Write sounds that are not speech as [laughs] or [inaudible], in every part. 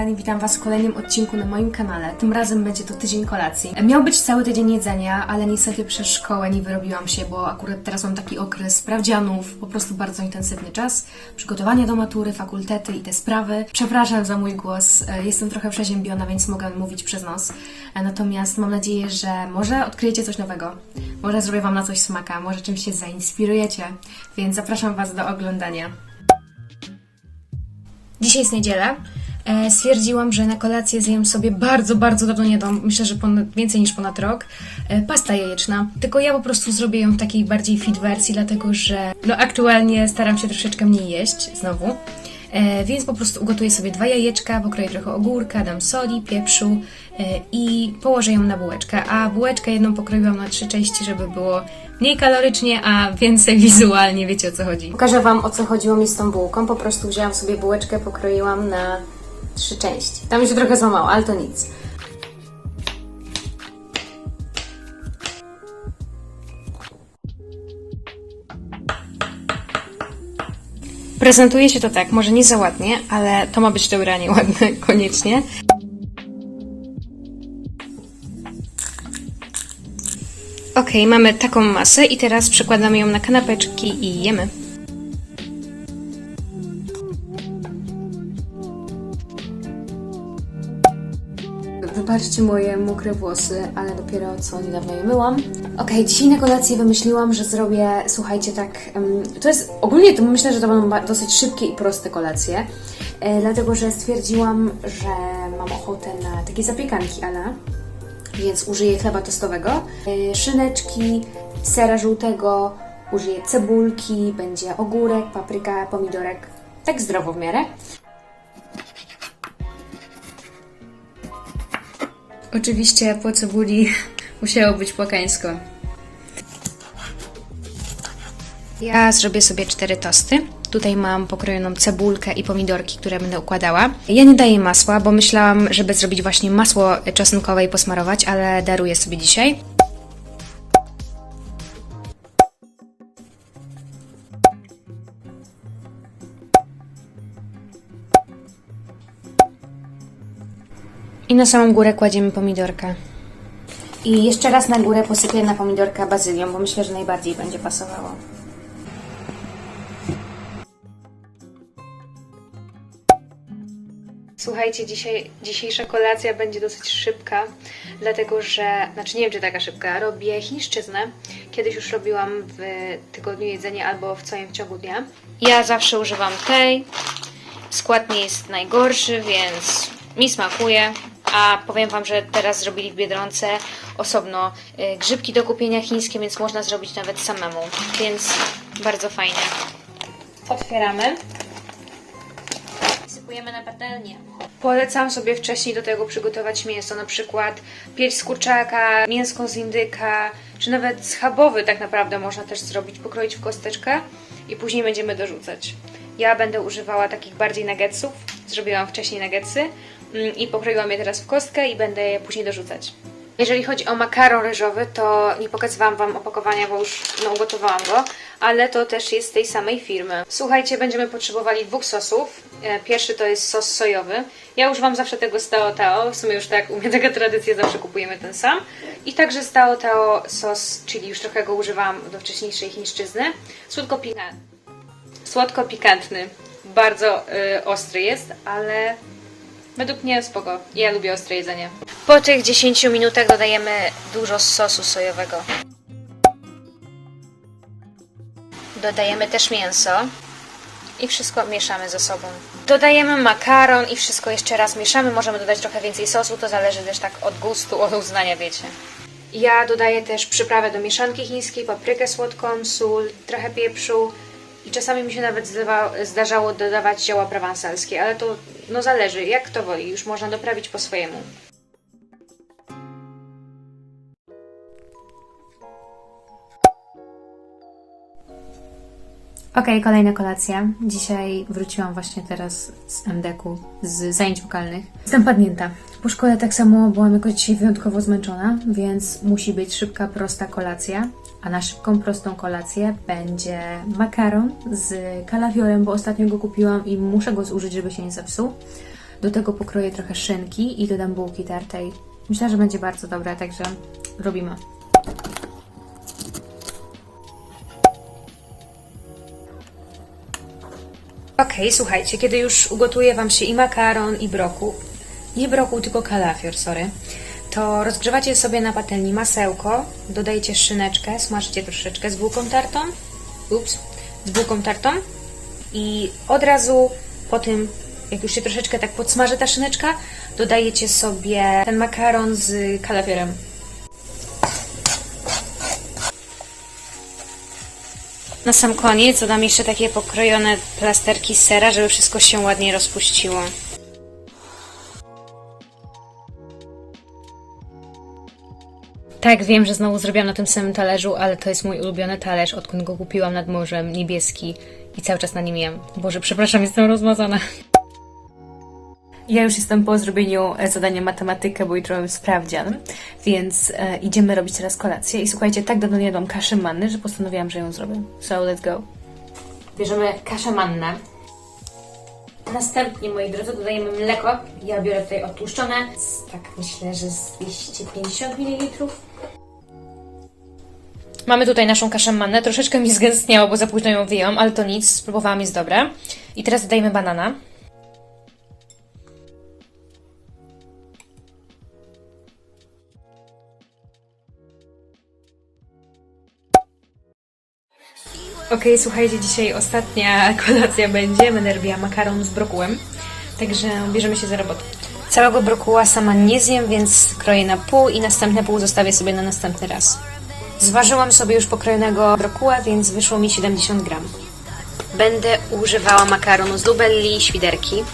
kochani, witam Was w kolejnym odcinku na moim kanale. Tym razem będzie to tydzień kolacji. Miał być cały tydzień jedzenia, ale niestety przez szkołę nie wyrobiłam się, bo akurat teraz mam taki okres sprawdzianów, po prostu bardzo intensywny czas. Przygotowania do matury, fakultety i te sprawy. Przepraszam za mój głos, e, jestem trochę przeziębiona, więc mogę mówić przez nos. E, Natomiast mam nadzieję, że może odkryjecie coś nowego. Może zrobię Wam na coś smaka, może czymś się zainspirujecie. Więc zapraszam Was do oglądania. Dzisiaj jest niedziela. E, stwierdziłam, że na kolację zjem sobie bardzo, bardzo dawno nie dam, myślę, że ponad, więcej niż ponad rok, e, pasta jajeczna. Tylko ja po prostu zrobię ją w takiej bardziej fit wersji, dlatego że no aktualnie staram się troszeczkę mniej jeść znowu. E, więc po prostu ugotuję sobie dwa jajeczka, pokroję trochę ogórka, dam soli, pieprzu e, i położę ją na bułeczkę. A bułeczkę jedną pokroiłam na trzy części, żeby było mniej kalorycznie, a więcej [laughs] wizualnie, wiecie o co chodzi. Pokażę Wam o co chodziło mi z tą bułką. Po prostu wzięłam sobie bułeczkę, pokroiłam na trzy części. Tam się trochę złamało, ale to nic. Prezentuje się to tak, może nie za ładnie, ale to ma być to ubranie ładne, [laughs] koniecznie. Ok, mamy taką masę i teraz przekładamy ją na kanapeczki i jemy. Wybaczcie moje mokre włosy, ale dopiero co niedawno je myłam. Okej, dzisiaj na kolację wymyśliłam, że zrobię, słuchajcie, tak. to jest ogólnie to myślę, że to będą dosyć szybkie i proste kolacje. E, dlatego, że stwierdziłam, że mam ochotę na takie zapiekanki Ala więc użyję chleba tostowego, y, szyneczki, sera żółtego, użyję cebulki, będzie ogórek, papryka, pomidorek, tak zdrowo w miarę. Oczywiście po cebuli musiało być płakańsko. Ja zrobię sobie cztery tosty. Tutaj mam pokrojoną cebulkę i pomidorki, które będę układała. Ja nie daję masła, bo myślałam, żeby zrobić właśnie masło czosnkowe i posmarować, ale daruję sobie dzisiaj. I na samą górę kładziemy pomidorka. I jeszcze raz na górę posypię na pomidorka bazylią, bo myślę, że najbardziej będzie pasowało. Słuchajcie, dzisiaj, dzisiejsza kolacja będzie dosyć szybka, dlatego że, znaczy nie wiem czy taka szybka, robię chińszczyznę. Kiedyś już robiłam w tygodniu jedzenie albo w całym ciągu dnia. Ja zawsze używam tej. Skład nie jest najgorszy, więc mi smakuje. A powiem Wam, że teraz zrobili w Biedronce osobno y, grzybki do kupienia chińskie, więc można zrobić nawet samemu. Więc bardzo fajnie. Otwieramy. Sypujemy na patelnię. Polecam sobie wcześniej do tego przygotować mięso, na przykład pierś z kurczaka, mięsko z indyka, czy nawet schabowy tak naprawdę można też zrobić, pokroić w kosteczkę i później będziemy dorzucać. Ja będę używała takich bardziej nuggetsów, zrobiłam wcześniej nuggetsy i pokroiłam je teraz w kostkę i będę je później dorzucać. Jeżeli chodzi o makaron ryżowy, to nie pokazywałam Wam opakowania, bo już no, ugotowałam go, ale to też jest z tej samej firmy. Słuchajcie, będziemy potrzebowali dwóch sosów. E, Pierwszy to jest sos sojowy. Ja używam zawsze tego Stao Tao, w sumie już tak, u mnie [laughs] taka tradycja, zawsze kupujemy ten sam. I także Stao Tao sos, czyli już trochę go używałam do wcześniejszej chińszczyzny. Słodko pikantny. Słodko pikantny. Bardzo y, ostry jest, ale Według mnie spoko. Ja lubię ostre jedzenie. Po tych 10 minutach dodajemy dużo sosu sojowego. Dodajemy też mięso i wszystko mieszamy ze sobą. Dodajemy makaron i wszystko jeszcze raz mieszamy. Możemy dodać trochę więcej sosu, to zależy też tak od gustu, od uznania, wiecie. Ja dodaję też przyprawę do mieszanki chińskiej, paprykę słodką, sól, trochę pieprzu i czasami mi się nawet zdawa, zdarzało dodawać zioła prowansalskie, ale to no zależy, jak kto woli, już można doprawić po swojemu. Okej, kolejna kolacja. Dzisiaj wróciłam właśnie teraz z MDK-u, z zajęć wokalnych. Jestem padnięta. Po szkole tak samo byłam jakoś dzisiaj wyjątkowo zmęczona, więc musi być szybka, prosta kolacja. A na szybką, prostą kolację będzie makaron z kalafiorem, bo ostatnio go kupiłam i muszę go zużyć, żeby się nie zepsuł. Do tego pokroję trochę szynki i dodam bułki tartej. Myślę, że będzie bardzo dobre, także robimy. Okej, słuchajcie, kiedy już ugotuje Wam się i makaron, i brokuł, nie brokuł, tylko kalafior, sorry, to rozgrzewacie sobie na patelni masełko, dodajecie szyneczkę, smażycie troszeczkę z bułką tartą, ups, z bułką tartą i od razu po tym, jak już się troszeczkę tak podsmaży ta szyneczka, dodajecie sobie ten makaron z kalafiorem. Na sam koniec dodam jeszcze takie pokrojone plasterki sera, żeby wszystko się ładnie rozpuściło. Tak, wiem, że znowu zrobiłam na tym samym talerzu, ale to jest mój ulubiony talerz, odkąd go kupiłam nad morzem, niebieski i cały czas na nim jem. Boże, przepraszam, jestem rozmazana. Ja już jestem po zrobieniu e, zadania matematykę, bo jutro mam sprawdzian, więc e, idziemy robić teraz kolację. I słuchajcie, tak dawno nie jadłam kaszy manny, że postanowiłam, że ją zrobię. So, let's go. Bierzemy kaszę mannę. Następnie, moi drodzy, dodajemy mleko. Ja biorę tutaj odtłuszczone, z, tak myślę, że z 250 ml. Mamy tutaj naszą kaszę mannę. Troszeczkę mi zgęstniało, bo za późno ją wyjęłam, ale to nic. Spróbowałam, jest dobre. I teraz dodajemy banana. Okej, słuchajcie, dzisiaj ostatnia [laughs] kolacja będzie. Będę robiła makaron z brokułem. Także bierzemy się za robotę. Całego brokuła sama nie zjem, więc kroję na pół i następne pół zostawię sobie na następny raz. Zważyłam sobie już pokrojonego brokuła, więc wyszło mi 70 gram. Będę używała makaronu z lubelli i świderki.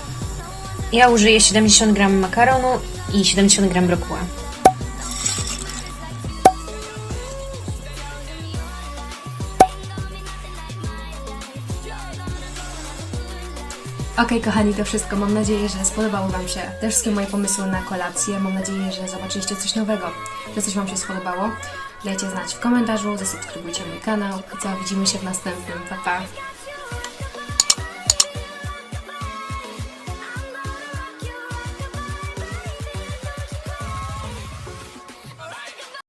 Ja użyję 70 gram makaronu i 70 gram brokuła. Okej, kochani, to wszystko. Mam nadzieję, że spodobało Wam się te wszystkie moje pomysły na kolację. Mam nadzieję, że zobaczyliście coś nowego, że coś Wam się spodobało. Dajcie znać w komentarzu, zasubskrybujcie mój kanał. I co, widzimy się w następnym. Pa, pa!